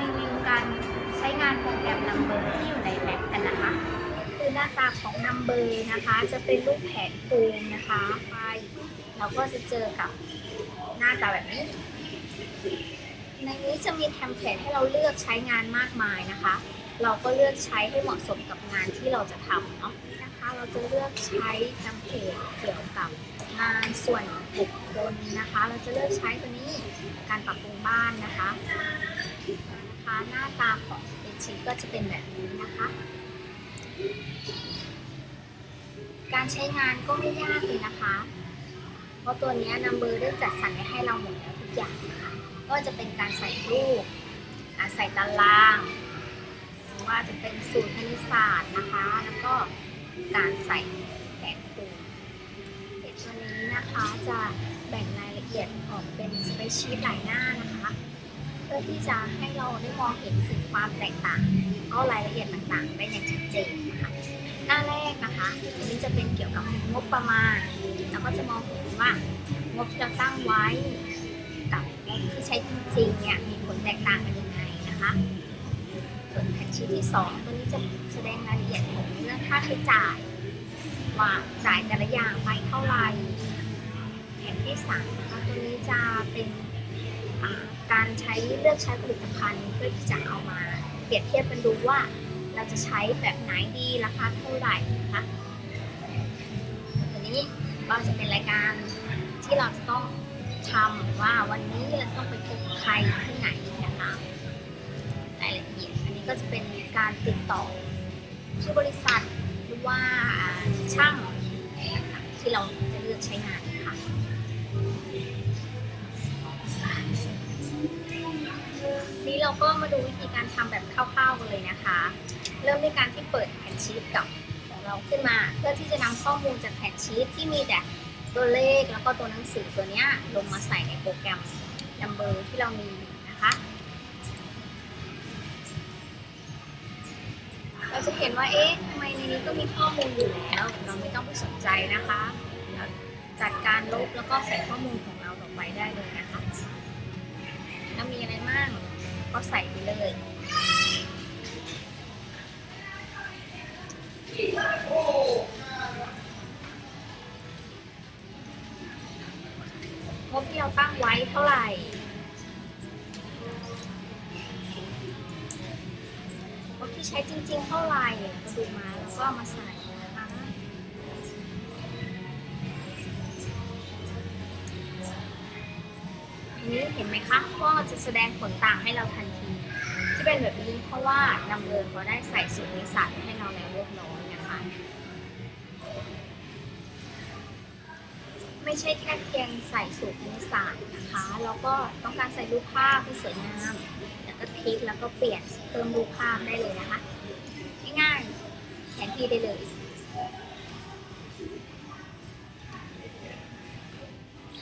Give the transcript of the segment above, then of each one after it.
รีวิวการใช้งานโปรแกรม Number ที่อยู่ใน Mac กันนะคะ คือหน้าตาของ Number นะคะ จะเป็นรูปแผนภูมินะคะไปเราก็จะเจอกับหน้าตาแบบนี้ ในนี้จะมีเทมเพลตให้เราเลือกใช้งานมากมายนะคะ เราก็เลือกใช้ให้เหมาะสมกับงานที่เราจะทำเนาะนะคะ เราจะเลือกใช้เทมเพลตเกี่ยวกับงานส่วนบุคคลนะคะ เราจะเลือกใช้ตัวนี้การปรับปรุงบ้านนะคะนะคะ หน้าตาของสเปรชีก็จะเป็นแบบนี้นะคะ การใช้งานก็ไม่ยากเลยนะคะ เพราะตัวนี้นัมเบอร์ได้จัดสรรไว้ให้เราหมดแล้วทุกอย่างนะคะก็จะเป็นการใส่รูปใส่ตารางหรือว่าจะเป็นสูตรคณิตศาสตร์นะคะ แล้วก็การใส่แผนภูมิเด็กตัวนี้นะคะจะแบ่งรายละเอียดออกเป็นสเปรชีตหลายหน้านะคะ พื่อที่จะให้เราได้มองเห็นถึงความแตกต่างก็รายละเอียดต่างๆได้อย่างชัดเจนนะคะหน้าแรกนะคะอันนี้จะเป็นเกี่ยวกับงบประมาณแล้วก็จะมองเห็นว่างบที่เราตั้งไว้กับงบที่ใช้จริงๆเนี่ยมีผลแตกต่างกันยังไงนะคะส่วนแผนชีทที่ 2 ตัวนี้จะแสดงรายละเอียดของเรื่องค่าใช้จ่ายว่าจ่ายแต่ละอย่างไปเท่าไหร่แผนที่3นะคะตัวนี้จะเป็น การใช้เลือกใช้ผลิตภัณฑ์ เพื่อที่จะเอามาเปรียบเทียบกันดูว่าเราจะใช้แบบไหนดีราคาเท่าไหร่นะคะตัวนี้ก็จะเป็นรายการที่เราจะต้องทำว่าวันนี้เราต้องไปพบใครที่ไหนนะคะรายละเอียดอันนี้ก็จะเป็นการติดต่อที่บริษัทหรือว่าช่างที่เราจะเลือกใช้งานค่ะ เราก็มาดูวิธีการทำแบบคร่าวๆกันเลยนะคะ เริ่มด้วยการที่เปิดแผ่นชีตกับของเราขึ้นมา เพื่อที่จะนำข้อมูลจากแผ่นชีตที่มีแต่ตัวเลขแล้วก็ตัวหนังสือตัวเนี้ยลงมาใส่ในโปรแกรม Number ที่เรามีนะคะ เราจะเห็นว่าเอ๊ะทำไมในนี้ก็มีข้อมูลอยู่แล้ว เราไม่ต้องไปสนใจนะคะเราจัดการลบแล้วก็ใส่ข้อมูลของเราลงไปได้ งบที่เราตั้งไว้เท่าไหร่งบที่ใช้จริง ๆ เท่าไหร่ก็ดูมาแล้วก็มาใส่นะคะอันนี้เห็นไหมคะว่าจะแสดงผลต่างให้เราทันที ที่เป็นแบบนี้เพราะว่านำเรินเขาได้ใส่สูตรนิสสัตให้เราแล้วเรียบร้อย ไม่ใช่แค่เพียงใส่สูตรคณิตศาสตร์นะคะแล้วก็ต้องการใส่รูปภาพที่สวยงามแล้วก็คลิกแล้วก็เปลี่ยนเติมรูปภาพได้เลยนะคะง่ายๆแทนที่ได้เลย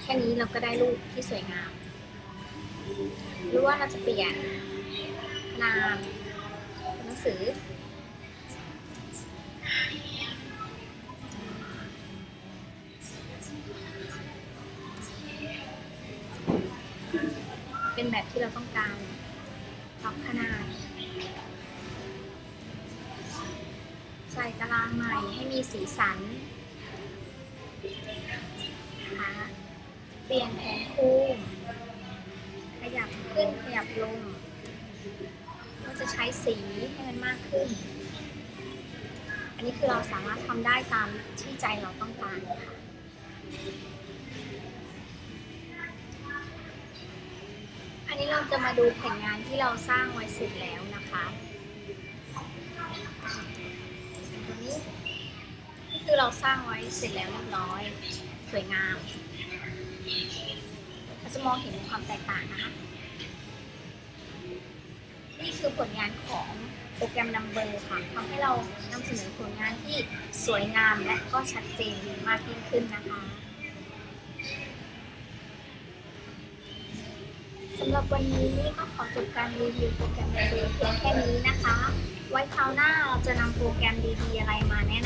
แค่นี้เราก็ได้รูปที่สวยงาม หรือว่าเราจะเปลี่ยนนาดหนังสือ เป็นแบบที่เราต้องการปรับขนาด ใส่ตารางใหม่ให้มีสีสันนะคะเปลี่ยนแผนภูมิขยับขึ้นขยับลงก็จะใช้สีให้มันมากขึ้น อันนี้คือเราสามารถทำได้ตามที่ใจเราต้องการค่ะ เราจะมาดูแผนงานที่เราสร้างไว้เสร็จแล้วนะคะตัวนี้นี่คือเราสร้างไว้เสร็จแล้วเรียบร้อย สวยงามเราจะมองเห็นความแตกต่างนะคะนี่คือผลงานของโปรแกรม Number ค่ะทำให้เรานำเสนอผลงานที่สวยงามและก็ชัดเจนมากยิ่งขึ้นนะคะ สำหรับวันนี้ก็ขอจบการรีวิวโปรแกรมเพียงแค่นี้นะคะ ไว้คราวหน้าเราจะนำโปรแกรมดีๆอะไรมาแนะนำ